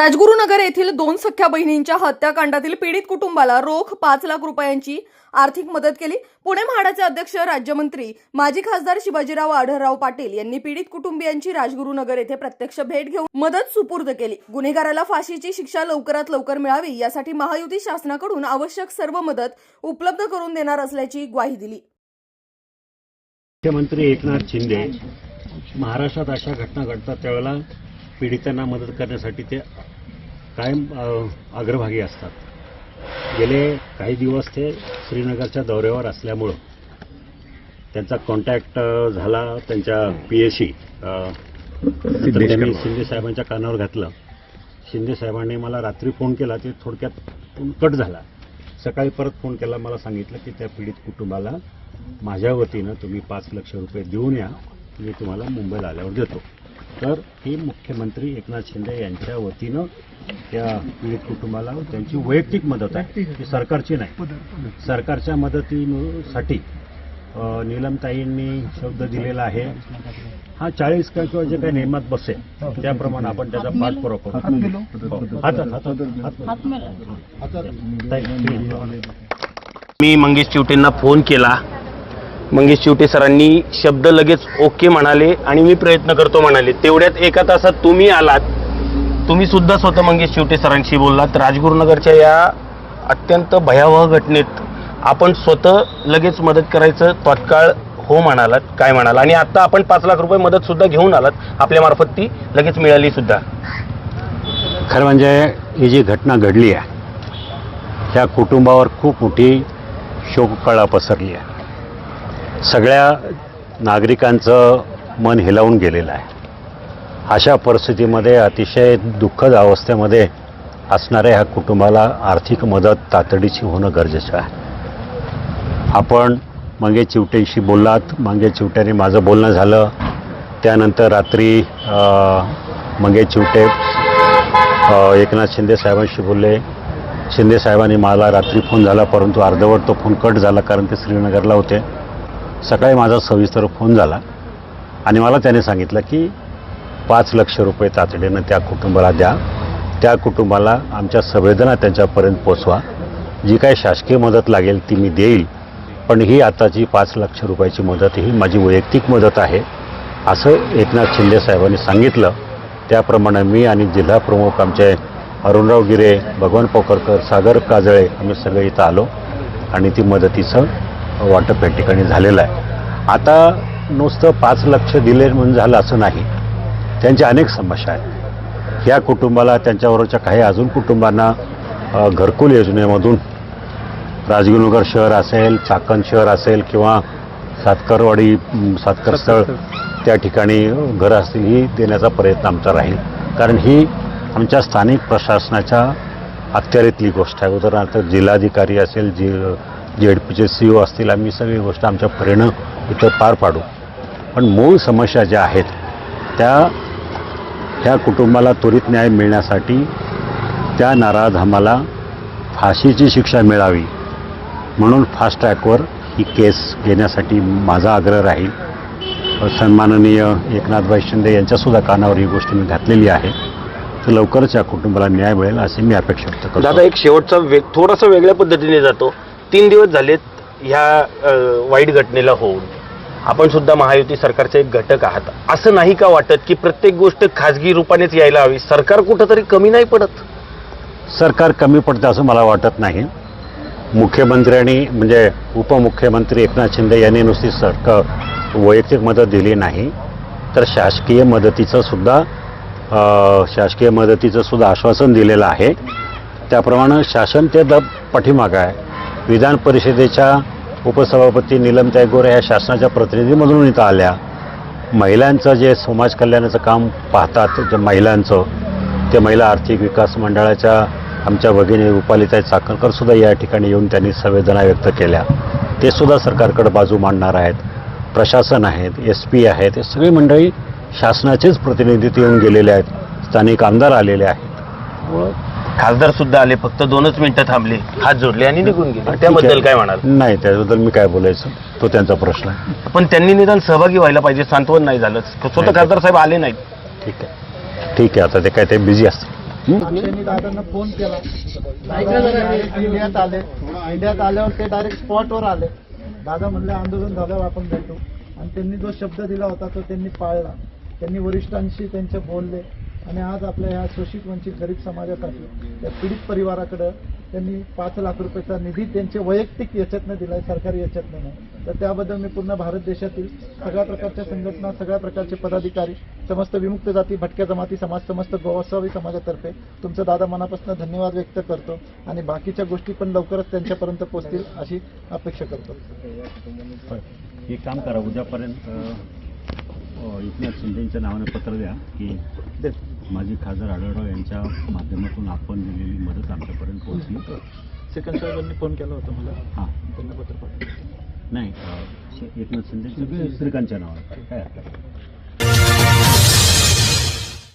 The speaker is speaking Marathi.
राजगुरुनगर येथील दोन सख्या बहिणींच्या हत्याकांडातील पीडित कुटुंबाला रोख पाच लाख रुपयांची आर्थिक मदत केली. पुणे म्हाडाचे अध्यक्ष राज्यमंत्री माजी खासदार शिवाजीराव आढळराव पाटील यांनी पीडित कुटुंबियांची राजगुरुनगर येथे प्रत्यक्ष भेट घेऊन मदत सुपूर्द केली. गुन्हेगाराला फाशीची शिक्षा लवकरात लवकर मिळावी यासाठी महायुती शासनाकडून आवश्यक सर्व मदत उपलब्ध करून देणार असल्याची ग्वाही दिली. मुख्यमंत्री एकनाथ शिंदे महाराष्ट्रात अशा घटना घडतात त्यावेळेला पीडितांना मदत करण्यासाठी ते कायम अग्रभागी असतात. गेले काही दिवस ते श्रीनगरच्या दौऱ्यावर असल्यामुळं त्यांचा कॉन्टॅक्ट झाला त्यांच्या पी एशी त्यांनी शिंदे साहेबांच्या कानावर घातलं. शिंदे साहेबांनी मला रात्री फोन केला ते थोडक्यात कट झाला. सकाळी परत फोन केला मला सांगितलं की त्या पीडित कुटुंबाला माझ्या वतीनं तुम्ही पाच लक्ष रुपये देऊन या मी तुम्हाला मुंबईला आल्यावर देतो. तर ही मुख्यमंत्री एकनाथ शिंदे यांच्या वतीनं त्या पीडित कुटुंबाला त्यांची वैयक्तिक मदत आहे. ती सरकारची नाही. सरकारच्या मदतीसाठी नीलमताईंनी शब्द दिलेला आहे. हा चाळीस का किंवा जे काही नियमात बसेल त्याप्रमाणे आपण त्याचा पाठपुरावा करू. हो. हातात. मी मंगेश चिवटेंना फोन केला. मंगेश चिवटे सरांनी शब्द लगेच ओके म्हणाले आणि मी प्रयत्न करतो म्हणाले. तेवढ्यात एका तासात तुम्ही आलात. तुम्ही सुद्धा स्वतः मंगेश चिवटे सरांशी बोललात. राजगुरुनगरच्या या अत्यंत भयावह घटनेत आपण स्वतः लगेच मदत करायचं तत्काळ हो म्हणालात काय म्हणाल आणि आता आपण पाच लाख रुपये मदत सुद्धा घेऊन आलात. आपल्या मार्फत ती लगेच मिळाली सुद्धा. खरं म्हणजे ही जी घटना घडली आहे त्या कुटुंबावर खूप मोठी शोककळा पसरली आहे. सगळ्या नागरिकांचं मन हिलावून गेलेलं आहे. अशा परिस्थितीमध्ये अतिशय दुःखद अवस्थेमध्ये असणाऱ्या ह्या कुटुंबाला आर्थिक मदत तातडीची होणं गरजेचं आहे. आपण मंगे चिवट्यांशी बोललात मंगे चिवट्याने माझं बोलणं झालं. त्यानंतर रात्री मंगे चिवटे एकनाथ शिंदे साहेबांशी बोलले. शिंदे साहेबांनी मला रात्री फोन झाला परंतु अर्धवट तो फोन कट झाला कारण ते श्रीनगरला होते. सकाळी माझा सविस्तर फोन झाला आणि मला त्याने सांगितलं की पाच लक्ष रुपये तातडीनं त्या कुटुंबाला द्या. त्या कुटुंबाला आमच्या संवेदना त्यांच्यापर्यंत पोचवा. जी काही शासकीय मदत लागेल ती मी देईल. पण ही आताची पाच लक्ष रुपयाची मदत ही माझी वैयक्तिक मदत आहे. असं एकनाथ शिंदे साहेबांनी सांगितलं. त्याप्रमाणे मी आणि जिल्हा प्रमुख आमचे अरुणराव गिरे भगवान पोकरकर सागर काजळे आम्ही सगळे इथं आलो आणि ती मदतीचं वाटप या ठिकाणी झालेलं आहे. आता नुसतं पाच लक्ष दिले म्हणून झालं असं नाही. त्यांच्या अनेक समस्या आहेत. या कुटुंबाला त्यांच्याबरोबरच्या काही अजून कुटुंबांना घरकुल योजनेमधून राजगुरुनगर शहर असेल चाकण शहर असेल किंवा सातकरवाडी सातकर स्थळ त्या ठिकाणी घरं असतील ही देण्याचा प्रयत्न आमचा राहील. कारण ही आमच्या स्थानिक प्रशासनाच्या अखत्यारीतली गोष्ट आहे. उदाहरणार्थ जिल्हाधिकारी असेल जी जे एड पीचे सी ओ असतील आम्ही सगळी गोष्ट आमच्या परीनं इथं पार पाडू. पण मूळ समस्या ज्या आहेत त्या त्या कुटुंबाला त्वरित न्याय मिळण्यासाठी त्या नाराज आम्हाला फाशीची शिक्षा मिळावी म्हणून फास्ट ट्रॅकवर ही केस घेण्यासाठी माझा आग्रह राहील. सन्माननीय एकनाथभाई शिंदे यांच्यासुद्धा कानावर ही गोष्ट मी घातलेली आहे. तर लवकरच या कुटुंबाला न्याय मिळेल अशी मी अपेक्षा व्यक्त करतो. दादा एक शेवटचा वेग थोडासा वेगळ्या पद्धतीने जातो. तीन दिवस झालेत ह्या वाईट घटनेला होऊन. आपण सुद्धा महायुती सरकारचे एक घटक आहात. असं नाही का वाटत की प्रत्येक गोष्ट खाजगी रूपानेच यायला हवी? सरकार कुठंतरी कमी नाही पडत. सरकार कमी पडतं असं मला वाटत नाही. मुख्यमंत्र्यांनी म्हणजे उपमुख्यमंत्री एकनाथ शिंदे यांनी नुसती सरकार वैयक्तिक मदत दिली नाही. तर शासकीय मदतीचं सुद्धा शासकीय मदतीचं सुद्धा आश्वासन दिलेलं आहे. त्याप्रमाणे शासन ते द पाठीमागं आहे. विधान परिषदेच्या उपसभापती नीलम गोरे ह्या शासनाच्या प्रतिनिधीमधून इथं आल्या. महिलांचं जे समाज कल्याणाचं काम पाहतात जे महिलांचं ते महिला आर्थिक विकास मंडळाच्या आमच्या भगिनी रुपालीताई चाकणकर सुद्धा या ठिकाणी येऊन त्यांनी संवेदना व्यक्त केल्या. ते सुद्धा सरकारकडे बाजू मांडणार आहेत. प्रशासन आहेत एस पी आहेत हे सगळी मंडळी शासनाचेच प्रतिनिधित्व येऊन गेलेले आहेत. स्थानिक आमदार आलेले आहेत. त्यामुळं खासदार सुद्धा आले फक्त दोनच मिनिटं थांबले. हात जोडले आणि निघून गेले. त्याबद्दल काय म्हणाल? नाही त्याबद्दल मी काय बोलायचं? तो त्यांचा प्रश्न आहे. पण त्यांनी निदान सहभागी व्हायला पाहिजे सांत्वन नाही झालं. स्वतः. खासदार साहेब आले नाहीत. ठीक आहे. ठीक आहे आता ते काय ते बिझी त्यांनी दादांना फोन केला. दादा इंडियात आले. इंडियात आल्यावर ते डायरेक्ट स्पॉटवर आले. दादा म्हणले आंदोलन झाल्यावर आपण भेटू. आणि त्यांनी जो शब्द दिला होता तो त्यांनी पाळला. त्यांनी वरिष्ठांशी त्यांचे बोलले. आणि आज आपल्या ह्या शोषित वंचित गरीब समाजासाठी त्या पीडित परिवाराकडं त्यांनी पाच लाख रुपयाचा निधी त्यांचे वैयक्तिक याच्यातनं दिलाय सरकारी याच्यातनं नाही. तर त्याबद्दल मी पूर्ण भारत देशातील सगळ्या प्रकारच्या संघटना सगळ्या प्रकारचे पदाधिकारी समस्त विमुक्त जाती भटक्या जमाती समाज समस्त गोवासावी समाजातर्फे तुमचं दादा मनापासून धन्यवाद व्यक्त करतो आणि बाकीच्या गोष्टी पण लवकरच त्यांच्यापर्यंत पोहोचतील अशी अपेक्षा करतो. एक काम करा उद्यापर्यंत एकनाथ शिंदेच्या नावानं पत्र द्या की माजी खासदार आढळराव यांच्या माध्यमातून आपण दिलेली मदत आमच्यापर्यंत पोहोचली. सेकंड साहेबांनी फोन केला होता मला. हां. त्यांना पत्र पाठवलं. नाही एकनाथ शिंदेच्या श्रीकांतच्या नावानं. काय हरकत.